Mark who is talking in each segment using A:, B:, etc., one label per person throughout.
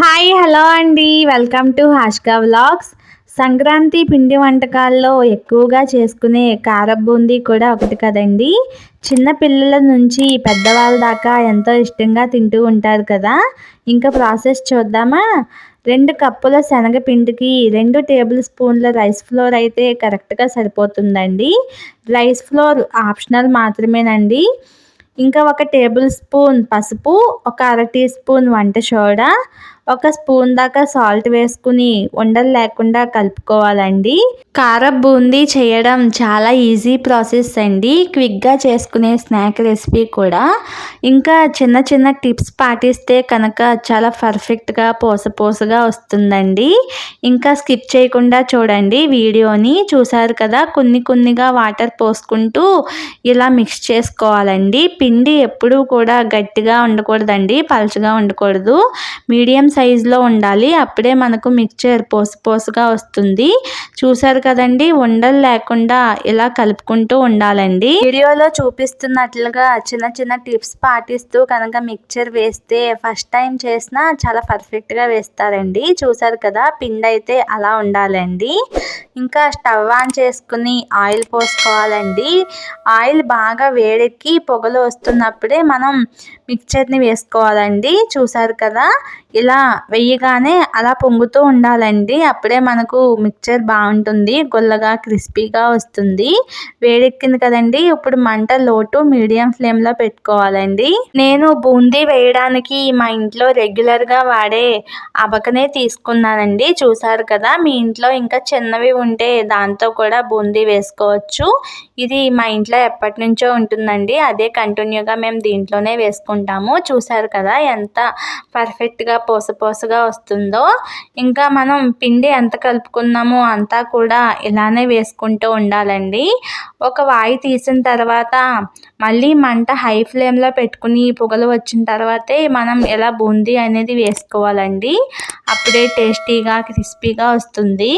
A: Hi hello అండి. Welcome to హాష్కా vlogs. Sankranti పిండి వంటకాల్లో ఎక్కువగా చేసుకునే కార బూందీ కూడా ఒకటి కదండి. చిన్న పిల్లల నుంచి పెద్దవాళ్ళ దాకా ఎంతో ఇష్టంగా తింటూ ఉంటారు కదా. ఇంకా ప్రాసెస్ చూద్దామా? రెండు కప్పుల శనగపిండికి రెండు టేబుల్ స్పూన్ల రైస్ ఫ్లోర్ అయితే కరెక్ట్గా సరిపోతుందండి. రైస్ ఫ్లోర్ ఆప్షనల్ మాత్రమేనండి. ఇంకా ఒక టేబుల్ స్పూన్ పసుపు ఒక అర టీ స్పూన్ వంట సోడా ఒక స్పూన్ దాకా సాల్ట్ వేసుకుని ఉండలు లేకుండా కలుపుకోవాలండి. కార బూందీ చేయడం చాలా ఈజీ ప్రాసెస్ అండి. క్విక్గా చేసుకునే స్నాక్ రెసిపీ కూడా. ఇంకా చిన్న చిన్న టిప్స్ పాటిస్తే కనుక చాలా పర్ఫెక్ట్గా పోసపోసగా వస్తుందండి. ఇంకా స్కిప్ చేయకుండా చూడండి వీడియోని. చూసారు కదా కొన్ని కొన్నిగా వాటర్ పోసుకుంటూ ఇలా మిక్స్ చేసుకోవాలండి. పిండి ఎప్పుడూ కూడా గట్టిగా ఉండకూడదండి పలుచగా ఉండకూడదు. మీడియం సైజులో ఉండాలి. అప్పుడే మనకు మిక్చర్ పోసు పోసుగా వస్తుంది. చూసారు కదండి ఉండలు లేకుండా ఇలా కలుపుకుంటూ ఉండాలండి. వీడియోలో చూపిస్తున్నట్లుగా చిన్న చిన్న టిప్స్ పాటిస్తూ కనుక మిక్చర్ వేస్తే ఫస్ట్ టైం చేసినా చాలా పర్ఫెక్ట్గా వేస్తారండి. చూసారు కదా పిండి అయితే అలా ఉండాలండి. ఇంకా స్టవ్ ఆన్ చేసుకుని ఆయిల్ పోసుకోవాలండి. ఆయిల్ బాగా వేడెక్కి పొగలు వస్తున్నప్పుడే మనం మిక్చర్ని వేసుకోవాలండి. చూసారు కదా ఇలా వెయ్యగానే అలా పొంగుతూ ఉండాలండి. అప్పుడే మనకు మిక్చర్ బాగుంటుంది గుల్లగా క్రిస్పీగా వస్తుంది. వేడెక్కింది కదండి ఇప్పుడు మంట లోటు మీడియం ఫ్లేమ్లో పెట్టుకోవాలండి. నేను బూందీ వేయడానికి మా ఇంట్లో రెగ్యులర్గా వాడే అబకనే తీసుకున్నానండి. చూసారు కదా మీ ఇంట్లో ఇంకా చిన్నవి ఉంటే దాంతో కూడా బూందీ వేసుకోవచ్చు. ఇది మా ఇంట్లో ఎప్పటి నుంచో ఉంటుందండి. అదే కంటిన్యూగా మేము దీంట్లోనే వేసుకుంటాము. చూసారు కదా ఎంత పర్ఫెక్ట్గా పోసపోసగా వస్తుందో ఇంకా మనం పిండి ఎంత కలుపుకున్నామో అంతా కూడా ఇలానే వేసుకుంటూ ఉండాలండి. ఒక వాయి తీసిన తర్వాత మళ్ళీ మంట హై ఫ్లేమ్లో పెట్టుకుని పొగలు వచ్చిన తర్వాతే మనం ఇలా బూందీ అనేది వేసుకోవాలండి. అప్పుడే టేస్టీగా క్రిస్పీగా వస్తుంది.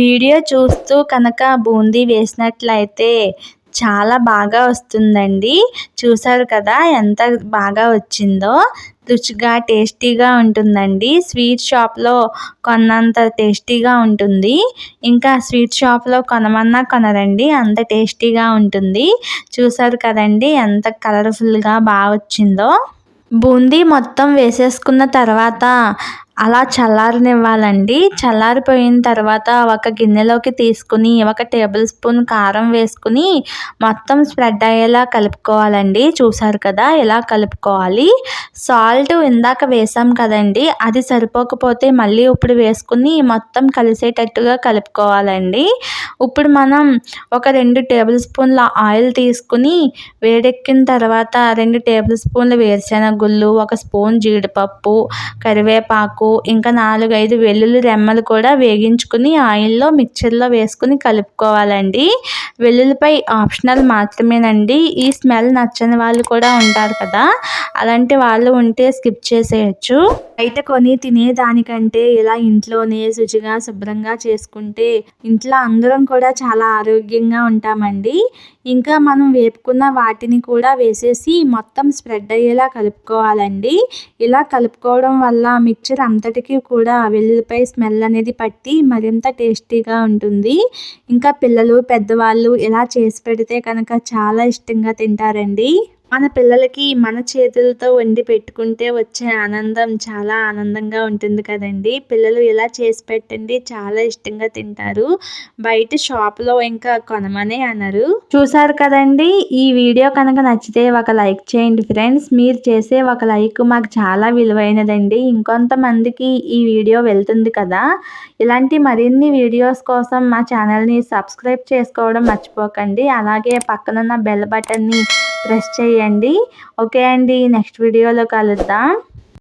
A: వీడియో చూస్తూ కనుక బూందీ వేసినట్లయితే చాలా బాగా వస్తుందండి. చూసారు కదా ఎంత బాగా వచ్చిందో. రుచిగా టేస్టీగా ఉంటుందండి. స్వీట్ షాప్లో కొన్నంత టేస్టీగా ఉంటుంది. ఇంకా స్వీట్ షాప్లో కొనమన్నా కొనరండి. అంత టేస్టీగా ఉంటుంది. చూసారు కదండి ఎంత కలర్ఫుల్గా బాగా వచ్చిందో. బూందీ మొత్తం వేసేసుకున్న తర్వాత అలా చల్లారనివ్వాలండి. చల్లారిపోయిన తర్వాత ఒక గిన్నెలోకి తీసుకుని ఒక టేబుల్ స్పూన్ కారం వేసుకుని మొత్తం స్ప్రెడ్ అయ్యేలా కలుపుకోవాలండి. చూసారు కదా ఇలా కలుపుకోవాలి? సాల్ట్ ఇందాక వేసాం కదండి అది సరిపోకపోతే మళ్ళీ ఇప్పుడు వేసుకుని మొత్తం కలిసేటట్టుగా కలుపుకోవాలండి. ఇప్పుడు మనం ఒక రెండు టేబుల్ స్పూన్ల ఆయిల్ తీసుకుని వేడెక్కిన తర్వాత రెండు టేబుల్ స్పూన్ల వేరుశనగ గుళ్ళు ఒక స్పూన్ జీడిపప్పు కరివేపాకు ఇంకా నాలుగైదు వెల్లుల్లి రెమ్మలు కూడా వేగించుకుని ఆయిల్లో మిక్చర్లో వేసుకుని కలుపుకోవాలండి. వెల్లుల్లిపై ఆప్షనల్ మాత్రమేనండి. ఈ స్మెల్ నచ్చని వాళ్ళు కూడా ఉంటారు కదా అలాంటి వాళ్ళు ఉంటే స్కిప్ చేసేయచ్చు. బయట కొని తినేదానికంటే ఇలా ఇంట్లోనే శుచిగా శుభ్రంగా చేసుకుంటే ఇంట్లో అందరం కూడా చాలా ఆరోగ్యంగా ఉంటామండి. ఇంకా మనం వేపుకున్న వాటిని కూడా వేసేసి మొత్తం స్ప్రెడ్ అయ్యేలా కలుపుకోవాలండి. ఇలా కలుపుకోవడం వల్ల మిక్చర్ అంతటికీ కూడా వెల్లుల్లిపై స్మెల్ అనేది పట్టి మరింత టేస్టీగా ఉంటుంది. ఇంకా పిల్లలు పెద్దవాళ్ళు ఇలా చేసి పెడితే కనుక చాలా ఇష్టంగా తింటారండి. మన పిల్లలకి మన చేతులతో వండి పెట్టుకుంటే వచ్చే ఆనందం చాలా ఆనందంగా ఉంటుంది కదండి. పిల్లలు ఇలా చేసి పెట్టండి చాలా ఇష్టంగా తింటారు. బయట షాప్లో ఇంకా కొనమనే అన్నారు చూసారు కదండి ఈ వీడియో కనుక నచ్చితే ఒక లైక్ చేయండి ఫ్రెండ్స్. మీరు చేసే ఒక లైక్ మాకు చాలా విలువైనదండి. ఇంకొంతమందికి ఈ వీడియో వెళ్తుంది కదా. ఇలాంటి మరిన్ని వీడియోస్ కోసం మా ఛానల్ని సబ్స్క్రైబ్ చేసుకోవడం మర్చిపోకండి. అలాగే పక్కనున్న బెల్ బటన్ని ప్రెస్ చేయండి. ఓకే అండి నెక్స్ట్ వీడియోలో కలుద్దాం